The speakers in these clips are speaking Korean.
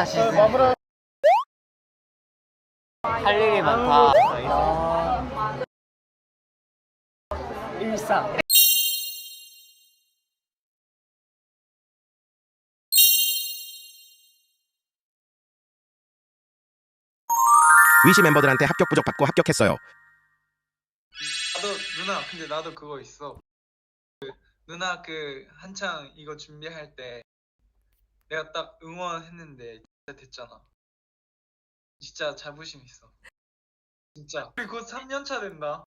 14 시즌. 할 일이 많다. 어... 14. 위시 멤버들한테 합격 부적 받고 합격했어요. 나도 누나 근데 나도 그거 있어 그, 누나 그 한창 이거 준비할 때 내가 딱 응원했는데 됐잖아 진짜 자부심 있어 진짜 그리고 곧 3년 차 된다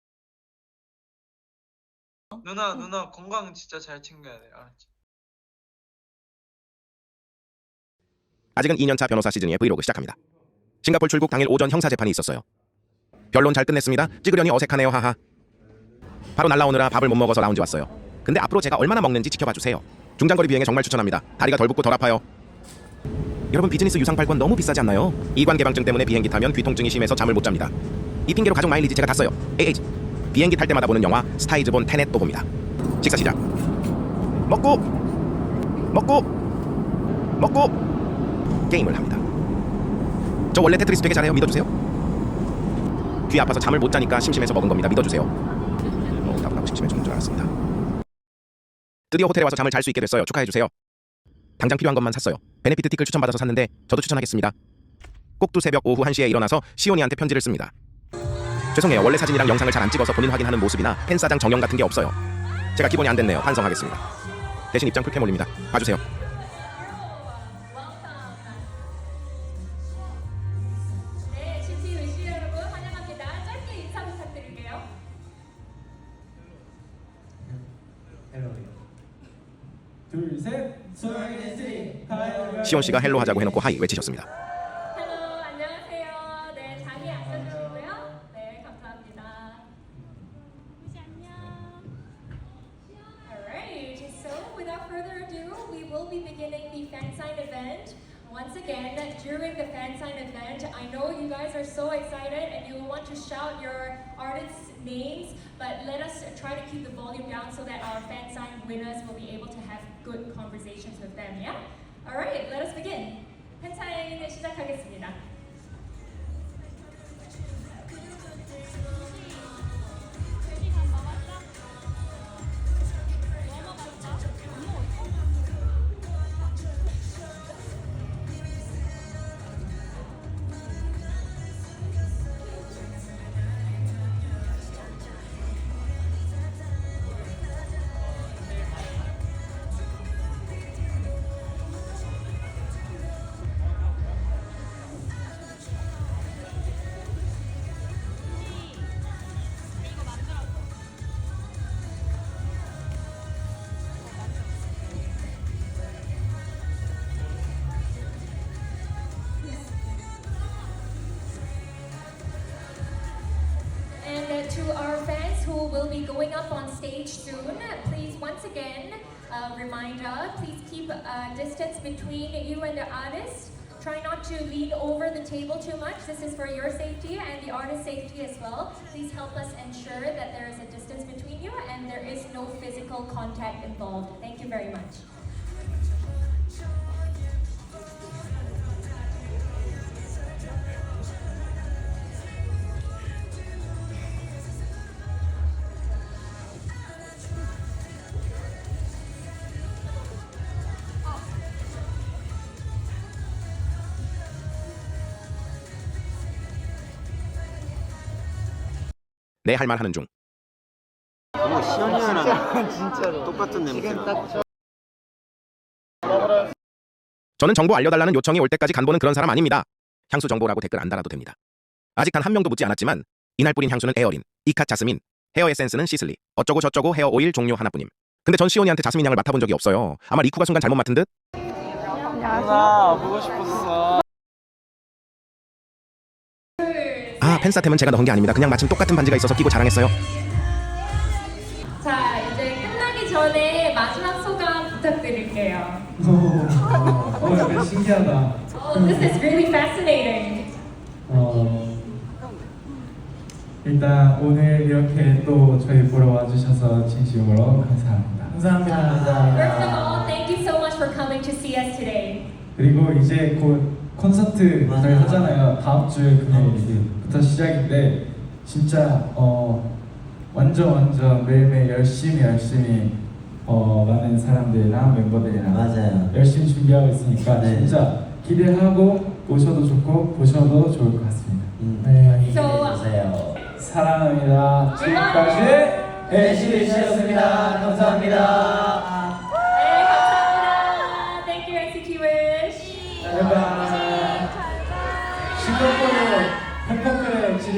누나 누나 건강 진짜 잘 챙겨야 돼 알았지? 아직은 2년차 변호사 시즌의 브이로그 시작합니다. 싱가폴 출국 당일 오전 형사 재판이 있었어요. 변론 잘 끝냈습니다. 찍으려니 어색하네요. 하하. 바로 날라오느라 밥을 못 먹어서 라운지 왔어요. 근데 앞으로 제가 얼마나 먹는지 지켜봐 주세요. 중장거리 비행에 정말 추천합니다. 다리가 덜 붓고 덜 아파요. 여러분 비즈니스 유상팔권 너무 비싸지 않나요? 이관 개방증 때문에 비행기 타면 귀통증이 심해서 잠을 못 잡니다. 이 핑계로 가족 마일리지 제가 다 써요. AH. 비행기 탈 때마다 보는 영화 스타이즈본 테넷 또 봅니다. 식사 시작. 먹고 먹고 먹고 게임을 합니다. 저 원래 테트리스 되게 잘해요. 믿어주세요. 귀 아파서 잠을 못 자니까 심심해서 먹은 겁니다. 믿어주세요. 어, 나보다 심심해 죽는 줄 알았습니다. 드디어 호텔에 와서 잠을 잘 수 있게 됐어요. 축하해 주세요. 당장 필요한 것만 샀어요. 베네피트 티끌 추천받아서 샀는데 저도 추천하겠습니다. 꼭두 새벽 오후 1시에 일어나서 시온이한테 편지를 씁니다. 죄송해요. 원래 사진이랑 영상을 잘 안 찍어서 본인 확인하는 모습이나 팬 사장 정형 같은 게 없어요. 제가 기본이 안 됐네요. 반성하겠습니다. 대신 입장 풀캠 올립니다. 봐주세요. 시온 씨가 헬로 하자고 해놓고 하이 외치셨습니다. 헬로 안녕하세요. 네, 자리 앉아주시고요. 네, 감사합니다. 의시 안녕. Alright, so without further ado, we will be beginning the fan sign event. Once again, during the fan sign event, I know you guys are so excited and you want to shout your artists' names, but let us try to keep the volume down so that our fan sign winners will be able to have good conversations with them, yeah? Alright, let us begin. To our fans who will be going up on stage soon, please once again, uh, reminder, please keep a distance between you and the artist. Try not to lean over the table too much. This is for your safety and the artist's safety as well. Please help us ensure that there is a distance between you and there is no physical contact involved. Thank you very much. 내 할 말 하는 중. 이거 시연이랑 진짜로. 똑같은 저- 저는 정보 알려달라는 요청이 올 때까지 간보는 그런 사람 아닙니다. 향수 정보라고 댓글 안 달아도 됩니다. 아직 단 한 명도 묻지 않았지만 이날 뿌린 향수는 에어린, 이카 자스민, 헤어 에센스는 시슬리, 어쩌고 저쩌고 헤어 오일 종류 하나뿐임. 근데 전 시온이한테 자스민 향을 맡아본 적이 없어요. 아마 리쿠가 순간 잘못 맡은 듯? 누나 보고 싶었어 팬사템은 제가 넣은 게 아닙니다. 그냥 마침 똑같은 반지가 있어서 끼고 자랑했어요. 자, 이제 끝나기 전에 마지막 소감 부탁드릴게요. 어, 약간 신기하다 Oh, this is really fascinating. 어, 일단 오늘 이렇게 또 저희 보러 와주셔서 진심으로 감사합니다 감사합니다 First of all, thank you so much for coming to see us today. 그리고 이제 곧 콘서트를 맞아요. 하잖아요. 다음 주 금요일부터 시작인데 진짜 어 완전 완전 매일매일 열심히 열심히 어 많은 사람들이랑 멤버들이랑 맞아요. 열심히 준비하고 있으니까 네. 진짜 기대하고 오셔도 좋고 보셔도 좋을 것 같습니다. 음. 네. 많이 기대해주세요. 사랑합니다. 지금까지 NCT였습니다. 감사합니다.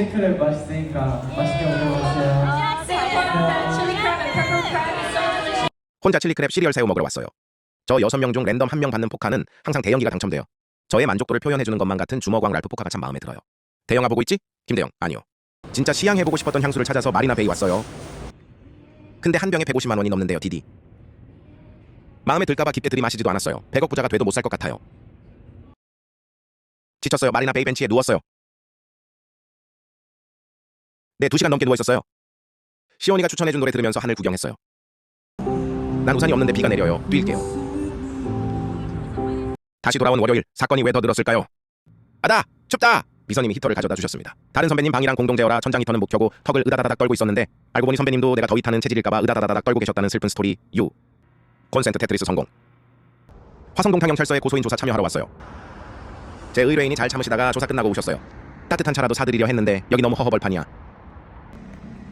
햄버크랩, 치즈크랩 맛있으니까 맛있게 delicious. 혼자 칠리크랩 시리얼 새우 먹으러 왔어요. 저 6명 중 랜덤 한 명 받는 포카는 항상 대영기가 당첨돼요. 저의 만족도를 표현해주는 것만 같은 주먹왕 랄프 포카가 참 마음에 들어요. 대영아 보고 있지? 김대영 아니요. 진짜 시향해보고 싶었던 향수를 찾아서 마리나 베이 왔어요. 근데 한 병에 150만 원이 넘는데요, 디디. 마음에 들까봐 깊게 들이마시지도 않았어요. 100억 부자가 돼도 못 살 것 같아요. 지쳤어요. 마리나 베이 벤치에 누웠어요. 네, 2시간 넘게 누워 있었어요. 시온이가 추천해준 노래 들으면서 하늘 구경했어요. 난 우산이 없는데 비가 내려요. 뛸게요. 다시 돌아온 월요일 사건이 왜 더 늘었을까요? 아다 춥다. 미선님이 히터를 가져다 주셨습니다. 다른 선배님 방이랑 공동 제어라 천장 히터는 못 켜고 턱을 으다다닥 떨고 있었는데 알고 보니 선배님도 내가 더위 타는 체질일까봐 으다다다닥 떨고 계셨다는 슬픈 스토리 유. 콘센트 테트리스 성공. 화성동 탕영철서에 고소인 조사 참여하러 왔어요. 제 의뢰인이 잘 참으시다가 조사 끝나고 오셨어요. 따뜻한 차라도 사드리려 했는데 여기 너무 허허벌판이야.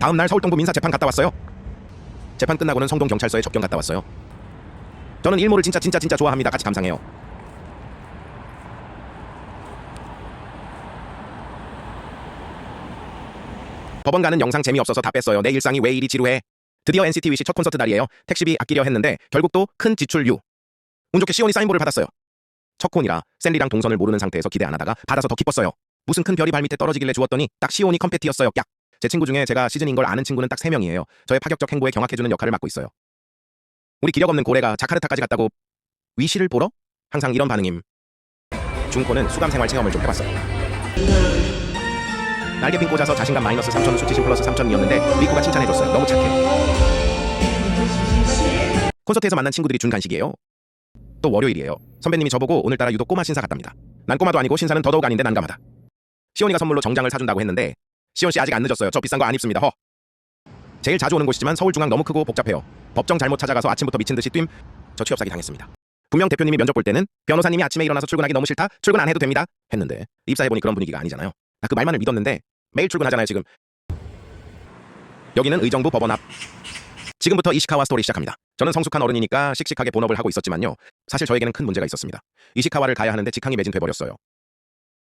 다음 날 서울 동부 민사 재판 갔다 왔어요. 재판 끝나고는 성동 경찰서에 접견 갔다 왔어요. 저는 일모를 진짜 진짜 진짜 좋아합니다. 같이 감상해요. 법원 가는 영상 재미없어서 다 뺐어요. 내 일상이 왜 이리 지루해? 드디어 NCT 위시 첫 콘서트 날이에요. 택시비 아끼려 했는데 결국 또 큰 지출유. 운 좋게 시온이 사인볼을 받았어요. 첫 콘이라 샌리랑 동선을 모르는 상태에서 기대 안 하다가 받아서 더 기뻤어요. 무슨 큰 별이 발밑에 떨어지길래 주었더니 딱 시온이 컴패티였어요. 깍. 제 친구 중에 제가 시즌인 걸 아는 친구는 딱 3명이에요. 저의 파격적 행보에 경악해주는 역할을 맡고 있어요. 우리 기력 없는 고래가 자카르타까지 갔다고 위시를 보러? 항상 이런 반응임. 중코는 수감 생활 체험을 좀 해봤어요. 날개핀 꽂아서 자신감 마이너스 3천 수치심 플러스 3천이었는데 리코가 칭찬해줬어요. 너무 착해. 콘서트에서 만난 친구들이 준 간식이에요. 또 월요일이에요. 선배님이 저보고 오늘따라 유독 꼬마 신사 같답니다. 난 꼬마도 아니고 신사는 더더욱 아닌데 난감하다. 시온이가 선물로 정장을 사준다고 했는데 시온 씨 아직 안 늦었어요. 저 비싼 거 안 입습니다. 허. 제일 자주 오는 곳이지만 서울 중앙 너무 크고 복잡해요. 법정 잘못 찾아가서 아침부터 미친 듯이 뛴. 저 취업 사기 당했습니다. 분명 대표님이 면접 볼 때는 변호사님이 아침에 일어나서 출근하기 너무 싫다. 출근 안 해도 됩니다. 했는데 입사해 보니 그런 분위기가 아니잖아요. 나 그 말만을 믿었는데 매일 출근하잖아요 지금. 여기는 의정부 법원 앞. 지금부터 이시카와 스토리 시작합니다. 저는 성숙한 어른이니까 씩씩하게 본업을 하고 있었지만요. 사실 저에게는 큰 문제가 있었습니다. 이시카와를 가야 하는데 직항이 매진돼 버렸어요.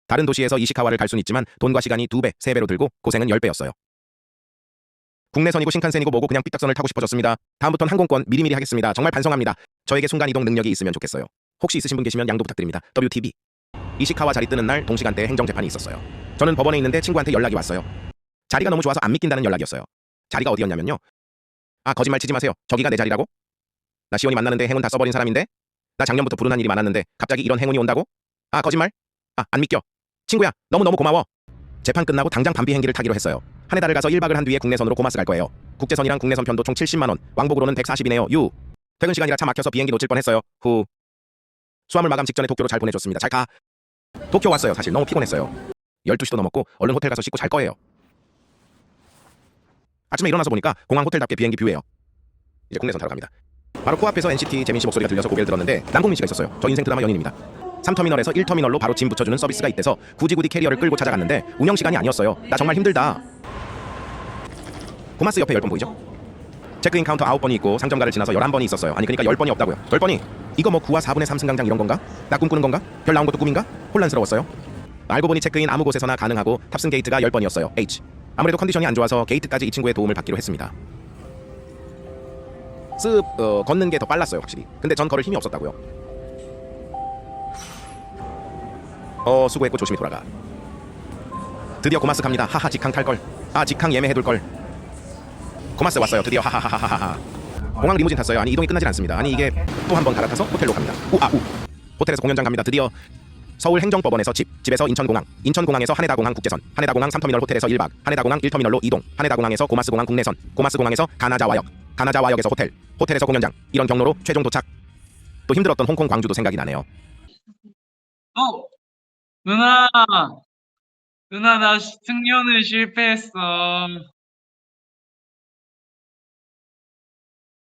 다른 도시에서 이시카와를 갈 수는 있지만 돈과 시간이 두 배, 세 배로 들고 고생은 열 배였어요. 국내선이고 신칸센이고 뭐고 그냥 삐딱선을 타고 싶어졌습니다. 다음부턴 항공권 미리미리 하겠습니다. 정말 반성합니다. 저에게 순간 이동 능력이 있으면 좋겠어요. 혹시 있으신 분 계시면 양도 부탁드립니다. WTB. 이시카와 자리 뜨는 날 동시간대에 행정 재판이 있었어요. 저는 법원에 있는데 친구한테 연락이 왔어요. 자리가 너무 좋아서 안 믿긴다는 연락이었어요. 자리가 어디였냐면요. 아 거짓말 치지 마세요. 저기가 내 자리라고? 나 시온이 만나는데 행운 다 써버린 사람인데? 나 작년부터 불운한 일이 많았는데 갑자기 이런 행운이 온다고? 아 거짓말? 아 안 믿겨. 친구야 너무너무 고마워. 재판 끝나고 당장 밤 비행기를 타기로 했어요. 하네다를 가서 1박을 한 뒤에 국내선으로 고마스 갈 거예요. 국제선이랑 국내선 편도 총 70만 원. 왕복으로는 140이네요. 유. 퇴근 시간이라 차 막혀서 비행기 놓칠 뻔했어요. 후. 수화물 마감 직전에 도쿄로 잘 보내줬습니다. 잘 가. 도쿄 왔어요. 사실 너무 피곤했어요. 12시도 넘었고 얼른 호텔 가서 씻고 잘 거예요. 아침에 일어나서 보니까 공항 호텔답게 비행기 뷰예요. 이제 국내선 타러 갑니다. 바로 코앞에서 NCT 재민 씨 목소리가 들려서 고개를 들었는데 남궁민 씨가 있었어요. 저 인생 드라마 연인입니다. 3터미널에서 1터미널로 바로 짐 붙여주는 서비스가 있대서 굳이 굳이 캐리어를 끌고 찾아갔는데 운영 시간이 아니었어요. 나 정말 힘들다. 고마스 옆에 10번 보이죠? 체크인 카운터 9번이 있고 상점가를 지나서 11번이 있었어요. 아니 그러니까 10번이 없다고요. 10번이 이거 뭐 9와 4분의 3 승강장 이런 건가? 나 꿈꾸는 건가? 별 나온 것도 꿈인가? 혼란스러웠어요. 알고 보니 체크인 아무 곳에서나 가능하고 탑승 게이트가 10번이었어요. H. 아무래도 컨디션이 안 좋아서 게이트까지 이 친구의 도움을 받기로 했습니다. 습 어, 걷는 게 더 빨랐어요 확실히. 근데 전 걸을 힘이 없었다고요. 어 수고했고 조심히 돌아가. 드디어 고마스 갑니다. 하하 직항 탈 걸. 아 직항 예매해둘 걸. 고마스 왔어요. 드디어 하하하하하. 공항 리무진 탔어요. 아니 이동이 끝나질 않습니다. 아니 이게 또 한 번 갈아타서 호텔로 갑니다. 우아 우. 호텔에서 공연장 갑니다. 드디어 서울 행정법원에서 집, 집에서 인천공항, 인천공항에서 하네다공항 국제선, 하네다공항 3터미널 호텔에서 1박, 하네다공항 1터미널로 이동, 하네다공항에서 고마스공항 국내선, 고마스공항에서 가나자와역, 가나자와역에서 호텔, 호텔에서 공연장, 이런 경로로 최종 도착. 또 힘들었던 홍콩 광주도 생각이 나네요. 어 누나, 누나, 나 승려는 실패했어.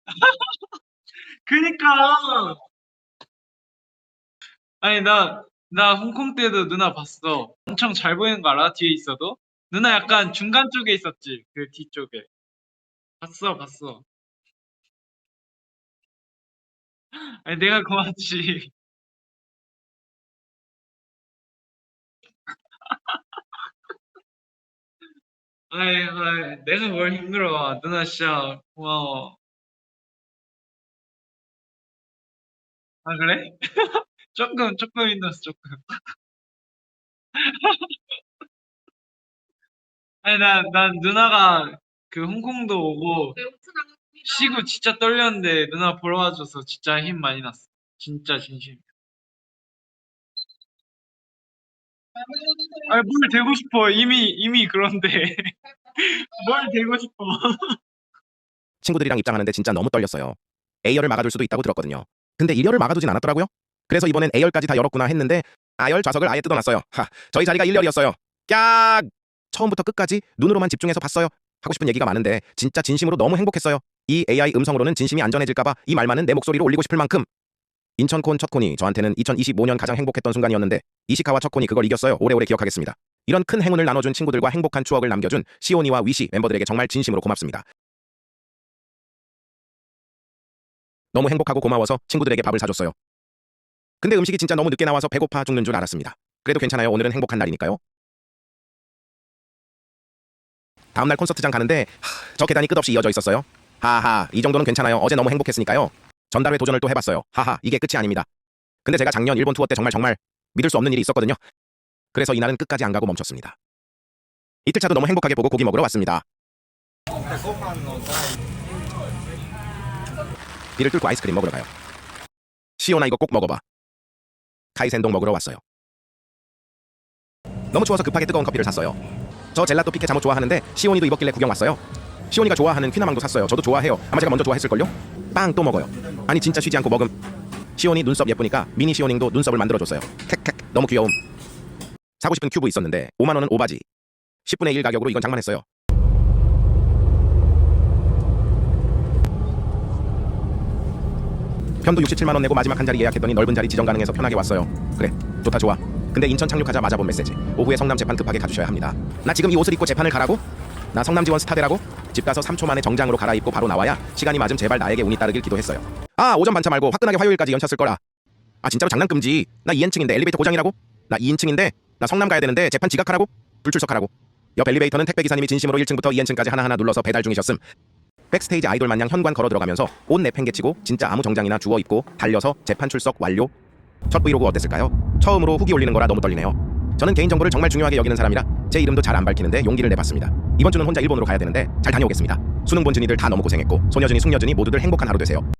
그니까. 아니, 나, 나 홍콩 때도 누나 봤어. 엄청 잘 보이는 거 알아? 뒤에 있어도? 누나 약간 중간 쪽에 있었지? 그 뒤쪽에. 봤어, 봤어. 아니, 내가 고맙지. 아이, 아이, 내가 뭘 힘들어. 누나 진짜 고마워. 아, 그래? 조금, 조금 힘들었어, 조금. 아니, 나, 난 누나가 그 홍콩도 오고 쉬고 진짜 떨렸는데 누나 보러 와줘서 진짜 힘 많이 났어. 진짜 진심. 아니, 뭘 되고 싶어. 이미, 이미 그런데. 뭘 되고 싶어. 친구들이랑 입장하는데 진짜 너무 떨렸어요. A열을 막아둘 수도 있다고 들었거든요. 근데 1열을 막아두진 않았더라고요. 그래서 이번엔 A열까지 다 열었구나 했는데 A열 좌석을 아예 뜯어놨어요. 하, 저희 자리가 1열이었어요. 깍! 처음부터 끝까지 눈으로만 집중해서 봤어요. 하고 싶은 얘기가 많은데 진짜 진심으로 너무 행복했어요. 이 AI 음성으로는 진심이 안전해질까봐 이 말만은 내 목소리로 올리고 싶을 만큼 인천콘 첫 콘이 저한테는 2025년 가장 행복했던 순간이었는데 이시카와 첫 콘이 그걸 이겼어요. 오래오래 기억하겠습니다. 이런 큰 행운을 나눠준 친구들과 행복한 추억을 남겨준 시오니와 위시 멤버들에게 정말 진심으로 고맙습니다. 너무 행복하고 고마워서 친구들에게 밥을 사줬어요. 근데 음식이 진짜 너무 늦게 나와서 배고파 죽는 줄 알았습니다. 그래도 괜찮아요. 오늘은 행복한 날이니까요. 다음날 콘서트장 가는데 하, 저 계단이 끝없이 이어져 있었어요. 하하 이 정도는 괜찮아요. 어제 너무 행복했으니까요. 전달회 도전을 또 해봤어요. 하하 이게 끝이 아닙니다. 근데 제가 작년 일본 투어 때 정말 정말 믿을 수 없는 일이 있었거든요. 그래서 이날은 끝까지 안 가고 멈췄습니다. 이틀차도 너무 행복하게 보고 고기 먹으러 왔습니다. 비를 뚫고 아이스크림 먹으러 가요. 시오나 이거 꼭 먹어봐. 카이센동 먹으러 왔어요. 너무 추워서 급하게 뜨거운 커피를 샀어요. 저 젤라또 피케 잠옷 좋아하는데 시온이도 입었길래 구경 왔어요. 시온이가 좋아하는 퀴나망도 샀어요. 저도 좋아해요. 아마 제가 먼저 좋아했을걸요? 빵 또 먹어요. 아니 진짜 쉬지 않고 먹음. 시온이 눈썹 예쁘니까 미니 시오닝도 눈썹을 만들어줬어요. 캑캑 너무 귀여움. 사고 싶은 큐브 있었는데 5만 원은 오바지. 10분의 1 가격으로 이건 장만했어요. 편도 67만 원 내고 마지막 한 자리 예약했더니 넓은 자리 지정 가능해서 편하게 왔어요. 그래, 좋다 좋아. 근데 인천 착륙하자마자 본 메시지. 오후에 성남 재판 급하게 가주셔야 합니다. 나 지금 이 옷을 입고 재판을 가라고? 나 성남 지원 스타대라고? 집 가서 3초 만에 정장으로 갈아입고 바로 나와야 시간이 맞음 제발 나에게 운이 따르길 기도했어요. 아 오전 반차 말고 화끈하게 화요일까지 연차 쓸 거라. 아 진짜로 장난 금지. 나 2인칭인데 엘리베이터 고장이라고? 나 2인칭인데 나 성남 가야 되는데 재판 지각하라고? 불출석하라고? 옆 엘리베이터는 택배 기사님이 진심으로 1층부터 2인칭까지 하나하나 눌러서 배달 중이셨음. 백스테이지 아이돌 마냥 현관 걸어 들어가면서 옷 내팽개치고 진짜 아무 정장이나 주워 입고 달려서 재판 출석 완료. 첫 브이로그 어땠을까요? 처음으로 후기 올리는 거라 너무 떨리네요. 저는 개인정보를 정말 중요하게 여기는 사람이라 제 이름도 잘 안 밝히는데 용기를 내봤습니다. 이번 주는 혼자 일본으로 가야 되는데 잘 다녀오겠습니다. 수능 본 준이들 다 너무 고생했고 소녀준이 숙녀준이 모두들 행복한 하루 되세요.